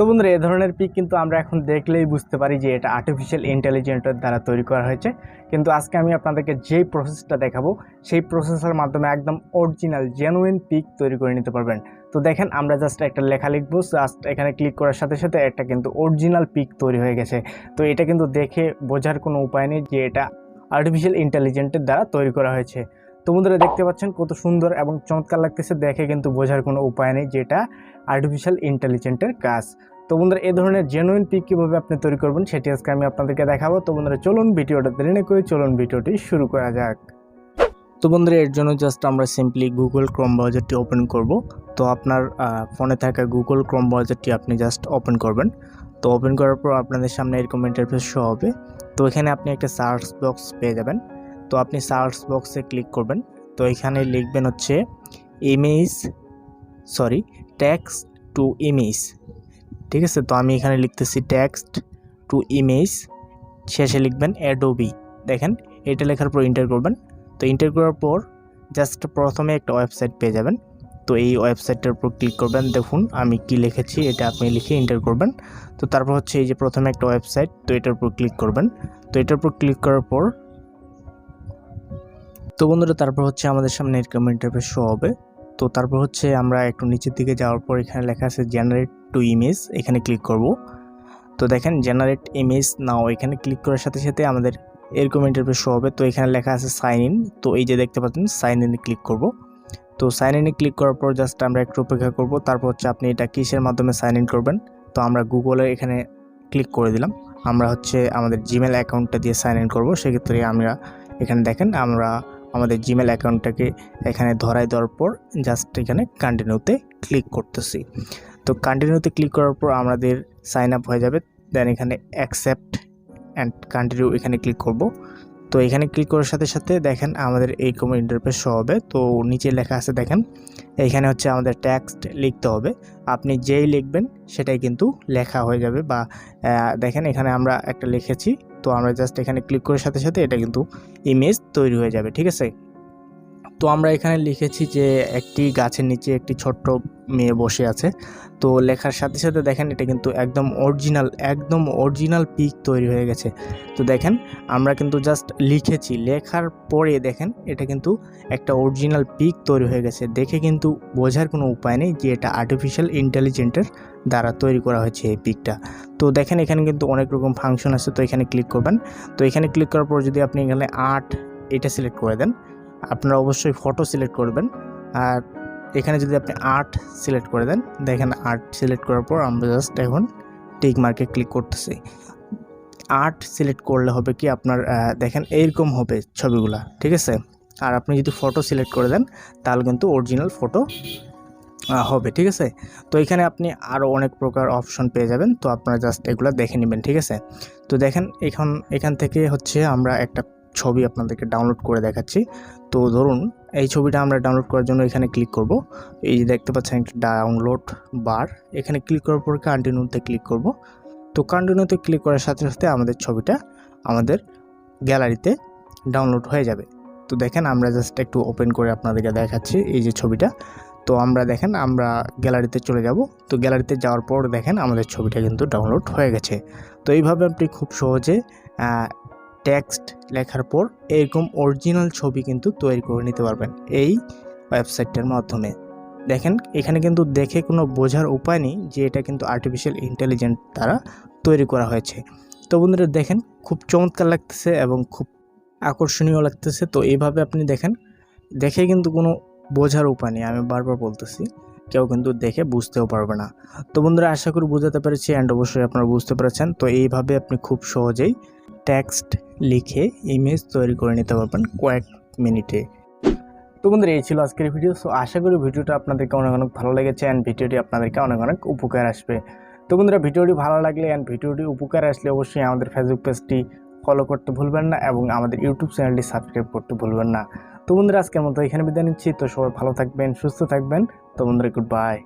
তো বন্ধুরা, এ ধরনের পিক কিন্তু আমরা এখন দেখলেই বুঝতে পারি যে এটা আর্টিফিশিয়াল ইন্টেলিজেন্টের দ্বারা তৈরি করা হয়েছে। কিন্তু আজকে আমি আপনাদেরকে যেই প্রসেসটা দেখাবো, সেই প্রসেসের মাধ্যমে একদম অরিজিনাল জেনুইন পিক তৈরি করে নিতে পারবেন। তো দেখেন, আমরা জাস্ট একটা লেখা লিখব জাস্ট এখানে ক্লিক করার সাথে সাথে একটা কিন্তু অরিজিনাল পিক তৈরি হয়ে গেছে। তো এটা কিন্তু দেখে বোঝার কোনো উপায় নেই যে এটা আর্টিফিশিয়াল ইন্টেলিজেন্টের দ্বারা তৈরি করা হয়েছে। তো বন্ধুরা দেখতে পাচ্ছেন কত সুন্দর এবং চমৎকার লাগতেছে। দেখে কিন্তু বোঝার কোনো উপায় নেই যেটা আর্টিফিশিয়াল ইন্টেলিজেন্টের কাজ। তো বন্ধুরা এই ধরনের জেনুইন পিক কীভাবে আপনি তৈরি করবেন সেটি আজকে আমি আপনাদেরকে দেখাবো। তো বন্ধুরা, চলুন ভিডিওটা দেরি না করে চলুন ভিডিওটি শুরু করা যাক। তো বন্ধুরা, এর জন্য জাস্ট আমরা সিম্পলি গুগল ক্রোম ব্রাউজারটি ওপেন করব। তো আপনার ফোনে থাকা গুগল ক্রোম ব্রাউজারটি আপনি জাস্ট ওপেন করবেন। তো ওপেন করার পর আপনাদের সামনে এরকম ইন্টারফেস শো হবে। তো এখানে আপনি একটা সার্চ বক্স পেয়ে যাবেন। তো আপনি সার্চ বক্সে ক্লিক করবেন। তো এখানে লিখবেন হচ্ছে image sorry text to image ঠিক আছে? তো আমি এখানে লিখতেছি টেক্সট টু ইমেজ শেষে লিখবেন অ্যাডোবি দেখেন, এটা লেখার পর ইন্টার করবেন। তো ইন্টার করার পর জাস্ট প্রথমে একটা ওয়েবসাইট পেয়ে যাবেন। তো এই ওয়েবসাইটটার উপর ক্লিক করবেন। দেখুন, আমি কি লিখেছি, এটা আপনি লিখে ইন্টার করবেন। তো তারপর হচ্ছে এই যে প্রথমে একটা ওয়েবসাইট তো এটার উপর ক্লিক করবেন। তো এটার উপর ক্লিক করার পর তো বন্ধুরা, তারপর হচ্ছে আমাদের সামনে এরকম ইন্টারফেস শো হবে। তো তারপর হচ্ছে আমরা একটু নিচের দিকে যাওয়ার পর এখানে লেখা আছে জেনারেট টু ইমেজ এখানে ক্লিক করব। তো দেখেন জেনারেট ইমেজ নাও এখানে ক্লিক করার সাথে সাথে আমাদের এরকম ইন্টারফেস শো হবে। তো এখানে লেখা আছে সাইন ইন তো এই যে দেখতে পাচ্ছেন সাইন ইনে ক্লিক করব। তো সাইন ইনে ক্লিক করার পর জাস্ট আমরা একটু অপেক্ষা করব। তারপর হচ্ছে আপনি এটা কিসের মাধ্যমে সাইন ইন করবেন? তো আমরা গুগলে এখানে ক্লিক করে দিলাম। আমরা হচ্ছে আমাদের জিমেল অ্যাকাউন্টটা দিয়ে সাইন ইন করব। সেক্ষেত্রে আমরা এখানে দেখেন আমরা আমাদের জিমেল অ্যাকাউন্টটাকে এখানে ধরাই দেওয়ার পর জাস্ট এখানে কন্টিনিউতে ক্লিক করতেছি। তো কন্টিনিউতে ক্লিক করার পর আমাদের সাইন আপ হয়ে যাবে। দেন এখানে অ্যাকসেপ্ট অ্যান্ড কন্টিনিউ এখানে ক্লিক করব। তো এখানে ক্লিক করার সাথে সাথে দেখেন আমাদের এই কম ইন্টারফেস হবে। তো নিচে লেখা আছে দেখেন, এখানে হচ্ছে আমাদের টেক্সট লিখতে হবে। আপনি যেই লিখবেন সেটাই কিন্তু লেখা হয়ে যাবে বা দেখেন এখানে আমরা একটা লিখেছি, তো আমরা জাস্ট এখানে ক্লিক করার সাথে সাথে এটা কিন্তু ইমেজ তৈরি হয়ে যাবে, ঠিক আছে? তো আমরা এখানে লিখেছি যে একটি গাছের নিচে একটি ছোট্ট মেয়ে বসে আছে। তো লেখার সাথে সাথে দেখেন এটা কিন্তু একদম অরিজিনাল একদম অরিজিনাল পিক তৈরি হয়ে গেছে। তো দেখেন, আমরা কিন্তু জাস্ট লিখেছি। লেখার পরে দেখেন, এটা কিন্তু একটা অরিজিনাল পিক তৈরি হয়ে গেছে। দেখে কিন্তু বোঝার কোনো উপায় নেই যে এটা আর্টিফিশিয়াল ইন্টেলিজেন্টের দ্বারা তৈরি করা হয়েছে এই পিকটা তো দেখেন, এখানে কিন্তু অনেক রকম ফাংশন আছে, তো এখানে ক্লিক করবেন। তো এখানে ক্লিক করার পর যদি আপনি এখানে আর্ট এটা সিলেক্ট করে দেন আপনারা অবশ্যই ফটো সিলেক্ট করবেন। আর এখানে যদি আপনি আর্ট সিলেক্ট করে দেন, দেখেন আর্ট সিলেক্ট করার পর আমরা জাস্ট এখন টিক মার্কে ক্লিক করতেছি। আর্ট সিলেক্ট করলে হবে কি আপনার দেখেন এইরকম হবে ছবিগুলা, ঠিক আছে? আর আপনি যদি ফটো সিলেক্ট করে দেন, তাহলে কিন্তু অরিজিনাল ফটো হবে, ঠিক আছে? তো এখানে আপনি আরও অনেক প্রকার অপশন পেয়ে যাবেন। তো আপনারা জাস্ট এগুলো দেখে নেবেন, ঠিক আছে? তো দেখেন এখন, এখান থেকে হচ্ছে আমরা একটা ছবি আপনাদেরকে ডাউনলোড করে দেখাচ্ছি। তো ধরুন, এই ছবিটা আমরা ডাউনলোড করার জন্য এখানে ক্লিক করব। এই যে দেখতে পাচ্ছেন একটা ডাউনলোড বার এখানে ক্লিক করার পর কন্টিনিউতে ক্লিক করব। তো কন্টিনিউতে ক্লিক করার সাথে সাথে আমাদের ছবিটা আমাদের গ্যালারিতে ডাউনলোড হয়ে যাবে। তো দেখেন, আমরা জাস্ট একটু ওপেন করে আপনাদেরকে দেখাচ্ছি এই যে ছবিটা। তো আমরা দেখেন, আমরা গ্যালারিতে চলে যাব। তো গ্যালারিতে যাওয়ার পর দেখেন, আমাদের ছবিটা কিন্তু ডাউনলোড হয়ে গেছে। তো এইভাবে আপনি খুব সহজে টেক্সট লেখার পর এরকম অরিজিনাল ছবি কিন্তু তৈরি করে নিতে পারবেন এই ওয়েবসাইটটার মাধ্যমে। দেখেন, এখানে কিন্তু দেখে কোনো বোঝার উপায় নেই যে এটা কিন্তু আর্টিফিশিয়াল ইন্টেলিজেন্ট দ্বারা তৈরি করা হয়েছে। তো বন্ধুরা, দেখেন, খুব চমৎকার লাগতেছে এবং খুব আকর্ষণীয় লাগতেছে। তো এইভাবে আপনি দেখেন, দেখে কিন্তু কোনো বোঝার উপায় নেই, আমি বারবার বলতেছি, কেউ কিন্তু দেখে বুঝতেও পারবে না। তো বন্ধুরা, আশা করি বোঝাতে পেরেছি অ্যান্ড অবশ্যই আপনারা বুঝতে পেরেছেন। তো এইভাবে আপনি খুব সহজেই টেক্সট লিখে ইমেজ তৈরি করে নিতে পারবেন কয়েক মিনিটে। তো বন্ধুরা, এই ছিল আজকের ভিডিও সো আশা করি ভিডিওটা আপনাদেরকে অনেক অনেক ভালো লেগেছে অ্যান্ড ভিডিওটি আপনাদেরকে অনেক অনেক উপকার আসবে। তো বন্ধুরা ভিডিওটি ভালো লাগলে অ্যান্ড ভিডিওটি উপকার আসলে অবশ্যই আমাদের ফেসবুক পেজটি ফলো করতে ভুলবেন না এবং আমাদের ইউটিউব চ্যানেলটি সাবস্ক্রাইব করতে ভুলবেন না। তো বন্ধুরা, আজকের মতো এখানে বিদায় নিচ্ছি। তো সবাই ভালো থাকবেন, সুস্থ থাকবেন। তো বন্ধুরা গুড বাই